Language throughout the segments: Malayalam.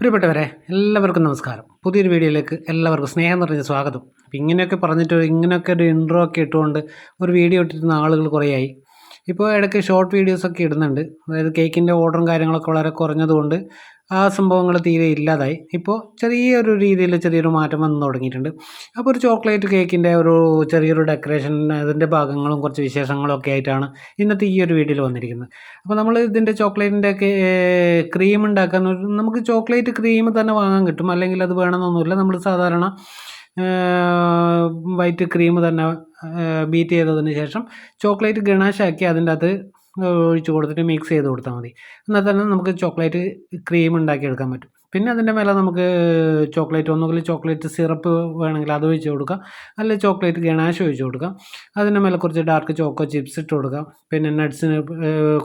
പ്രിയപ്പെട്ടവരെ എല്ലാവർക്കും നമസ്കാരം. പുതിയൊരു വീഡിയോയിലേക്ക് എല്ലാവർക്കും സ്നേഹം നിറഞ്ഞ സ്വാഗതം. അപ്പോൾ ഇങ്ങനെയൊക്കെ പറഞ്ഞിട്ട് ഇങ്ങനെയൊക്കെ ഒരു ഇൻട്രോ ഒക്കെ ഇട്ടുകൊണ്ട് ഒരു വീഡിയോ ഇട്ടിരുന്ന ആളുകൾ കുറേയായി. ഇപ്പോൾ ഇടയ്ക്ക് ഷോർട്ട് വീഡിയോസൊക്കെ ഇടുന്നുണ്ട്. അതായത് കേക്കിന്റെ ഓർഡറും കാര്യങ്ങളൊക്കെ വളരെ കുറഞ്ഞതുകൊണ്ട് ആ സംഭവങ്ങൾ തീരെ ഇല്ലാതായി. ഇപ്പോൾ ചെറിയൊരു രീതിയിൽ ചെറിയൊരു മാറ്റം വന്ന് തുടങ്ങിയിട്ടുണ്ട്. അപ്പോൾ ഒരു ചോക്ലേറ്റ് കേക്കിന്റെ ഒരു ചെറിയൊരു ഡെക്കറേഷൻ അതിന്റെ ഭാഗങ്ങളും കുറച്ച് വിശേഷങ്ങളും ഒക്കെ ആയിട്ടാണ് ഇന്നത്തെ ഈ ഒരു വീഡിയോയിൽ വന്നിരിക്കുന്നത്. അപ്പോൾ നമ്മൾ ഇതിന്റെ ചോക്ലേറ്റിന്റെ ക്രീം ഉണ്ടാക്കാൻ നമുക്ക് ചോക്ലേറ്റ് ക്രീം തന്നെ വാങ്ങാൻ കിട്ടും. അല്ലെങ്കിൽ അത് വേണമെന്നൊന്നുമില്ല. നമ്മൾ സാധാരണ വൈറ്റ് ക്രീം തന്നെ ബീറ്റ് ചെയ്തതിന് ശേഷം ചോക്ലേറ്റ് ഗണാശാക്കി അതിന്റെ അകത്ത് ഒഴിച്ച് കൊടുത്തിട്ട് മിക്സ് ചെയ്ത് കൊടുത്താൽ മതി. എന്നാൽ തന്നെ നമുക്ക് ചോക്ലേറ്റ് ക്രീം ഉണ്ടാക്കിയെടുക്കാൻ പറ്റും. പിന്നെ അതിന്റെ മേലെ നമുക്ക് ചോക്ലേറ്റ് ഒന്നുകിൽ ചോക്ലേറ്റ് സിറപ്പ് വേണമെങ്കിൽ അത് ഒഴിച്ച് കൊടുക്കാം. അല്ലെങ്കിൽ ചോക്ലേറ്റ് ഗണാശ് ഒഴിച്ച് കൊടുക്കാം. അതിന്റെ മേലെ കുറച്ച് ഡാർക്ക് ചോക്കോ ചിപ്സ് ഇട്ട് കൊടുക്കാം. പിന്നെ നട്ട്സിന്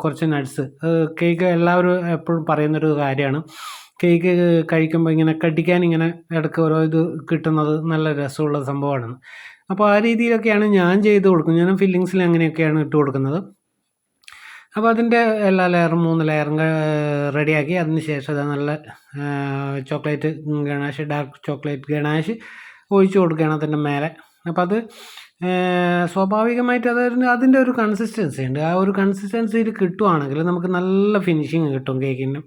കുറച്ച് നട്ട്സ് കേക്ക് എല്ലാവരും എപ്പോഴും പറയുന്നൊരു കാര്യമാണ്. കേക്ക് കഴിക്കുമ്പോൾ ഇങ്ങനെ കടിക്കാൻ ഇങ്ങനെ ഇടയ്ക്ക് ഓരോ ഇത് കിട്ടുന്നത് നല്ല രസമുള്ള സംഭവമാണ്. അപ്പോൾ ആ രീതിയിലൊക്കെയാണ് ഞാൻ ചെയ്ത് കൊടുക്കുന്നത്. ഞാൻ ഫില്ലിങ്സിൽ അങ്ങനെയൊക്കെയാണ് ഇട്ട് കൊടുക്കുന്നത്. അപ്പോൾ അതിന്റെ എല്ലാ ലെയറും മൂന്ന് ലെയറും റെഡിയാക്കി അതിന് ശേഷം അത് നല്ല chocolate ganache dark chocolate ganache ഒഴിച്ചു കൊടുക്കുകയാണ് അതിന്റെ മേലെ. അപ്പോൾ അത് സ്വാഭാവികമായിട്ട് അതായത് അതിന്റെ ഒരു കൺസിസ്റ്റൻസി ഉണ്ട്. ആ ഒരു കൺസിസ്റ്റൻസിയിൽ കിട്ടുവാണെങ്കിൽ നമുക്ക് നല്ല ഫിനിഷിങ് കിട്ടും കേക്കിന്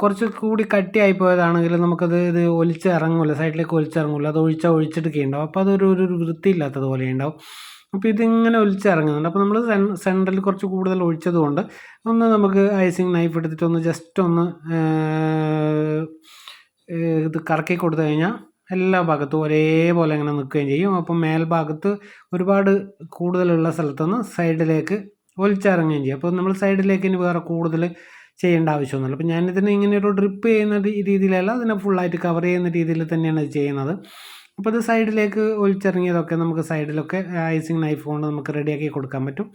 കുറച്ച് കൂടി കട്ടിയായി പോയതാണെങ്കിൽ നമുക്കത് ഇത് ഒലിച്ചിറങ്ങില്ല സൈഡിലേക്ക് ഒലിച്ചിറങ്ങില്ല അത് ഒഴിച്ചാൽ ഒഴിച്ചെടുക്കുകയുണ്ടാവും അപ്പോൾ അതൊരു ഒരു വൃത്തിയില്ലാത്തതുപോലെ ഉണ്ടാവും. അപ്പോൾ ഇതിങ്ങനെ ഒലിച്ചിറങ്ങുന്നുണ്ട്. അപ്പോൾ നമ്മൾ സെന്ററിൽ കുറച്ച് കൂടുതൽ ഒഴിച്ചത് കൊണ്ട് ഒന്ന് നമുക്ക് ഐസിങ് നൈഫ് എടുത്തിട്ട് ഒന്ന് ജസ്റ്റ് ഒന്ന് ഇത് കറക്കി കൊടുത്തു കഴിഞ്ഞാൽ എല്ലാ ഭാഗത്തും ഒരേപോലെ ഇങ്ങനെ നിൽക്കുകയും ചെയ്യും. അപ്പം മേൽഭാഗത്ത് ഒരുപാട് കൂടുതലുള്ള സ്ഥലത്തുനിന്ന് സൈഡിലേക്ക് ഒലിച്ചിറങ്ങുകയും ചെയ്യും. അപ്പോൾ നമ്മൾ സൈഡിലേക്ക് ഇനി വേറെ കൂടുതൽ ചെയ്യേണ്ട ആവശ്യമൊന്നുമില്ല. അപ്പോൾ ഞാനിതിനെ ഇങ്ങനെ ഒരു ഡ്രിപ്പ് ചെയ്യുന്ന രീതിയിലല്ല അതിനെ ഫുള്ളായിട്ട് കവർ ചെയ്യുന്ന രീതിയിൽ തന്നെയാണ് ചെയ്യുന്നത്. അപ്പോൾ ഇത് സൈഡിലേക്ക് ഒലിച്ചിറങ്ങിയതൊക്കെ നമുക്ക് സൈഡിലൊക്കെ ഐസിങ് നൈഫ് കൊണ്ട് നമുക്ക് റെഡിയാക്കി കൊടുക്കാൻ പറ്റും.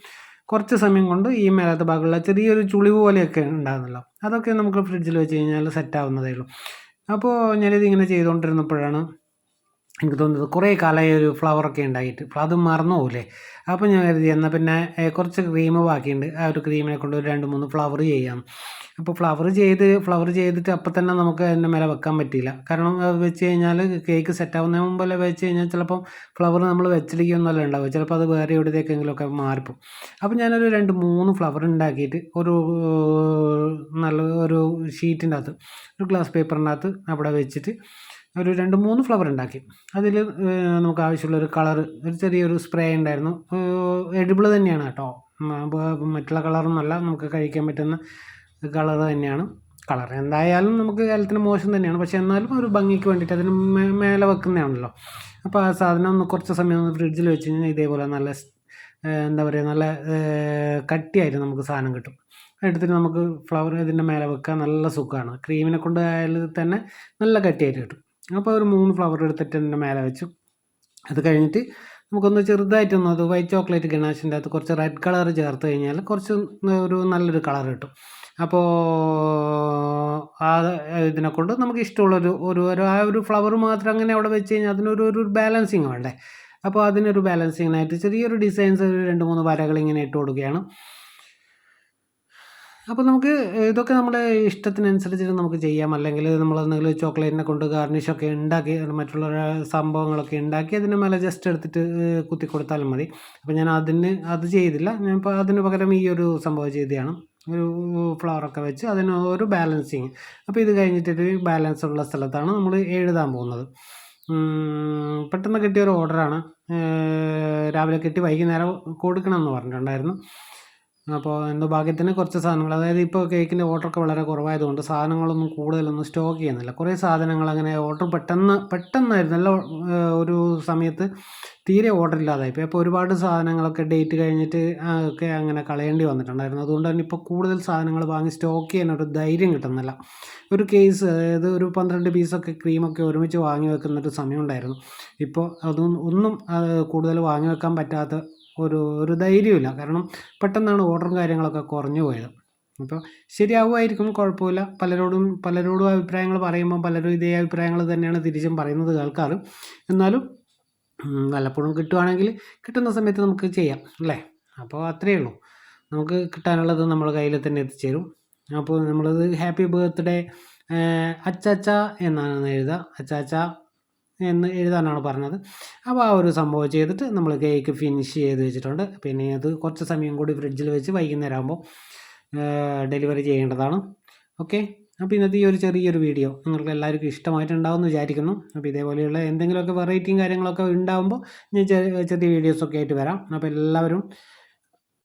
കുറച്ച് സമയം കൊണ്ട് ഈ മേലത്തെ ഭാഗമുള്ള ചെറിയൊരു ചുളിവ് പോലെയൊക്കെ ഉണ്ടാകുന്നല്ലോ. അതൊക്കെ നമുക്ക് ഫ്രിഡ്ജിൽ വെച്ച് കഴിഞ്ഞാൽ സെറ്റ് ആവുന്നതേ ഉള്ളൂ. അപ്പോൾ ഞാനിത് ഇങ്ങനെ ചെയ്തുകൊണ്ടിരുന്നപ്പോഴാണ് എനിക്ക് തോന്നുന്നത് കുറേ കാലമായി ഒരു ഫ്ലവറൊക്കെ ഉണ്ടായിട്ട്. അത് മറന്നു പോകില്ലേ അപ്പോൾ ഞാൻ കരുതി എന്നാൽ പിന്നെ കുറച്ച് ക്രീം ബാക്കിയുണ്ട്. ആ ഒരു ക്രീമിനെ കൊണ്ട് ഒരു രണ്ട് മൂന്ന് ഫ്ലവർ ചെയ്യാം. അപ്പോൾ ഫ്ലവർ ചെയ്ത് ഫ്ലവർ ചെയ്തിട്ട് അപ്പം തന്നെ നമുക്ക് അതിന്റെ മേലെ വെക്കാൻ പറ്റിയില്ല. കാരണം അത് വെച്ച് കഴിഞ്ഞാൽ കേക്ക് സെറ്റാവുന്നതിന് മുമ്പല്ലേ വെച്ച് കഴിഞ്ഞാൽ ചിലപ്പം ഫ്ലവർ നമ്മൾ വെച്ചിരിക്കുന്നല്ല ഉണ്ടാവും ചിലപ്പോൾ അത് വേറെ എവിടത്തേക്കെങ്കിലുമൊക്കെ മാറിപ്പോവും അപ്പോൾ ഞാനൊരു രണ്ട് മൂന്ന് ഫ്ലവർ ഉണ്ടാക്കിയിട്ട് ഒരു നല്ല ഒരു ഷീറ്റിന്റെ അകത്ത് ഒരു ഗ്ലാസ് പേപ്പറിന്റെ അകത്ത് അവിടെ വെച്ചിട്ട് ഒരു രണ്ട് മൂന്ന് ഫ്ലവർ ഉണ്ടാക്കി. അതിൽ നമുക്ക് ആവശ്യമുള്ള ഒരു കളർ ഒരു ചെറിയൊരു സ്പ്രേ ഉണ്ടായിരുന്നു. എഡിബിൾ തന്നെയാണ് കേട്ടോ. മറ്റുള്ള കളറൊന്നുമല്ല നമുക്ക് കഴിക്കാൻ പറ്റുന്ന കളർ തന്നെയാണ്. കളർ എന്തായാലും നമുക്ക് ഹെൽത്തിന് മോശം തന്നെയാണ്. പക്ഷേ എന്നാലും ഒരു ഭംഗിക്ക് വേണ്ടിയിട്ട് അതിന് മേലെ വെക്കുന്നതാണല്ലോ. അപ്പോൾ ആ സാധനം ഒന്ന് കുറച്ച് സമയം ഒന്ന് ഫ്രിഡ്ജിൽ വെച്ച് കഴിഞ്ഞാൽ ഇതേപോലെ നല്ല എന്താ പറയുക നല്ല കട്ടിയായിട്ട് നമുക്ക് സാധനം കിട്ടും. എടുത്തിട്ട് നമുക്ക് ഫ്ലവർ ഇതിന്റെ മേലെ വെക്കാൻ നല്ല സുഖമാണ് ക്രീമിനെ കൊണ്ട് ആയാലും തന്നെ നല്ല കട്ടിയായിട്ട് കിട്ടും. അപ്പോൾ ഒരു മൂന്ന് ഫ്ലവർ എടുത്തിട്ട് എന്റെ മേലെ വെച്ചു. അത് കഴിഞ്ഞിട്ട് നമുക്കൊന്ന് ചെറുതായിട്ടൊന്ന് അത് വൈറ്റ് ചോക്ലേറ്റ് ഗണാഷിന്റെ അകത്ത് കുറച്ച് റെഡ് കളർ ചേർത്ത് കഴിഞ്ഞാൽ കുറച്ച് ഒരു നല്ലൊരു കളർ കിട്ടും. അപ്പോൾ ആ ഇതിനെ കൊണ്ട് നമുക്ക് ഇഷ്ടമുള്ളൊരു ഒരു ഒരു ആ ഒരു ഫ്ലവർ മാത്രം അങ്ങനെ അവിടെ വെച്ച് കഴിഞ്ഞാൽ അതിനൊരു ഒരു ബാലൻസിങ് വേണ്ടേ? അപ്പോൾ അതിനൊരു ബാലൻസിങ്ങിനായിട്ട് ചെറിയൊരു ഡിസൈൻസ് ഒരു രണ്ട് മൂന്ന് വരകൾ ഇങ്ങനെ ഇട്ട് കൊടുക്കുകയാണ്. അപ്പോൾ നമുക്ക് ഇതൊക്കെ നമ്മുടെ ഇഷ്ടത്തിനനുസരിച്ചിട്ട് നമുക്ക് ചെയ്യാം. അല്ലെങ്കിൽ നമ്മൾ എന്തെങ്കിലും ചോക്ലേറ്റിനെ കൊണ്ട് ഗാർണിഷൊക്കെ ഉണ്ടാക്കി മറ്റുള്ള സംഭവങ്ങളൊക്കെ ഉണ്ടാക്കി അതിന് മേലെ ജസ്റ്റ് എടുത്തിട്ട് കുത്തി കൊടുത്താലും മതി. അപ്പോൾ ഞാൻ അതിന് അത് ചെയ്തില്ല. ഞാൻ ഇപ്പോൾ അതിന് പകരം ഈ ഒരു സംഭവം ചെയ്തതാണ്. ഒരു ഫ്ലവറൊക്കെ വെച്ച് അതിന് ഒരു ബാലൻസിങ് അപ്പോൾ ഇത് കഴിഞ്ഞിട്ടൊരു ബാലൻസ് ഉള്ള സ്ഥലത്താണ് നമ്മൾ എഴുതാൻ പോകുന്നത്. പെട്ടെന്ന് കിട്ടിയ ഒരു ഓർഡറാണ് രാവിലെ കിട്ടി വൈകുന്നേരം കൊടുക്കണം എന്ന് പറഞ്ഞിട്ടുണ്ടായിരുന്നു. അപ്പോൾ എന്തോ ഭാഗ്യത്തിന് കുറച്ച് സാധനങ്ങൾ അതായത് ഇപ്പോൾ കേക്കിന്റെ ഓർഡറൊക്കെ വളരെ കുറവായതുകൊണ്ട് സാധനങ്ങളൊന്നും കൂടുതലൊന്നും സ്റ്റോക്ക് ചെയ്യുന്നില്ല. കുറേ സാധനങ്ങൾ അങ്ങനെ ഓർഡർ പെട്ടെന്ന് പെട്ടെന്നായിരുന്നു. നല്ല ഒരു സമയത്ത് തീരെ ഓർഡർ ഇല്ലാതായി. ഇപ്പോൾ ഒരുപാട് സാധനങ്ങളൊക്കെ ഡേറ്റ് കഴിഞ്ഞിട്ട് ഒക്കെ അങ്ങനെ കളയേണ്ടി വന്നിട്ടുണ്ടായിരുന്നു. അതുകൊണ്ട് തന്നെ ഇപ്പോൾ കൂടുതൽ സാധനങ്ങൾ വാങ്ങി സ്റ്റോക്ക് ചെയ്യാൻ ഒരു ധൈര്യം കിട്ടുന്നില്ല. ഒരു കേസ് അതായത് ഒരു പന്ത്രണ്ട് പീസൊക്കെ ക്രീമൊക്കെ ഒരുമിച്ച് വാങ്ങി വെക്കുന്നൊരു സമയമുണ്ടായിരുന്നു ഇപ്പോൾ അതൊന്നും ഒന്നും കൂടുതൽ വാങ്ങി വെക്കാൻ പറ്റാത്ത ഒരു ഒരു ധൈര്യമില്ല കാരണം പെട്ടെന്നാണ് ഓർഡറും കാര്യങ്ങളൊക്കെ കുറഞ്ഞു പോയത്. അപ്പോൾ ശരിയാവുമായിരിക്കും കുഴപ്പമില്ല. പലരോടും പലരോടും അഭിപ്രായങ്ങൾ പറയുമ്പോൾ പലരും ഇതേ അഭിപ്രായങ്ങൾ തന്നെയാണ് തിരിച്ചും പറയുന്നത് കേൾക്കാറ്. എന്നാലും വല്ലപ്പോഴും കിട്ടുവാണെങ്കിൽ കിട്ടുന്ന സമയത്ത് നമുക്ക് ചെയ്യാം അല്ലേ? അപ്പോൾ അത്രയേ ഉള്ളൂ. നമുക്ക് കിട്ടാനുള്ളത് നമ്മൾ കയ്യിൽ തന്നെ എത്തിച്ചേരും. അപ്പോൾ നമ്മളത് ഹാപ്പി ബർത്ത്ഡേ അച്ചാച്ച എന്നാണ് എഴുതുക. അച്ചാച്ച എന്ന് എഴുതാനാണ് പറഞ്ഞത്. അപ്പോൾ ആ ഒരു സംഭവം ചെയ്തിട്ട് നമ്മൾ കേക്ക് ഫിനിഷ് ചെയ്ത് വെച്ചിട്ടുണ്ട്. പിന്നെ അത് കുറച്ച് സമയം കൂടി ഫ്രിഡ്ജിൽ വെച്ച് വൈകുന്നേരം ആകുമ്പോൾ ഡെലിവറി ചെയ്യേണ്ടതാണ്. ഓക്കെ അപ്പോൾ ഇന്നത്തെ ഈ ഒരു ചെറിയൊരു വീഡിയോ നിങ്ങൾക്ക് എല്ലാവർക്കും ഇഷ്ടമായിട്ടുണ്ടാവുമെന്ന് വിചാരിക്കുന്നു. അപ്പോൾ ഇതേപോലെയുള്ള എന്തെങ്കിലുമൊക്കെ വെറൈറ്റിയും കാര്യങ്ങളൊക്കെ ഉണ്ടാകുമ്പോൾ ഞാൻ ചെറിയ ചെറിയ വീഡിയോസൊക്കെ ആയിട്ട് വരാം. അപ്പോൾ എല്ലാവരും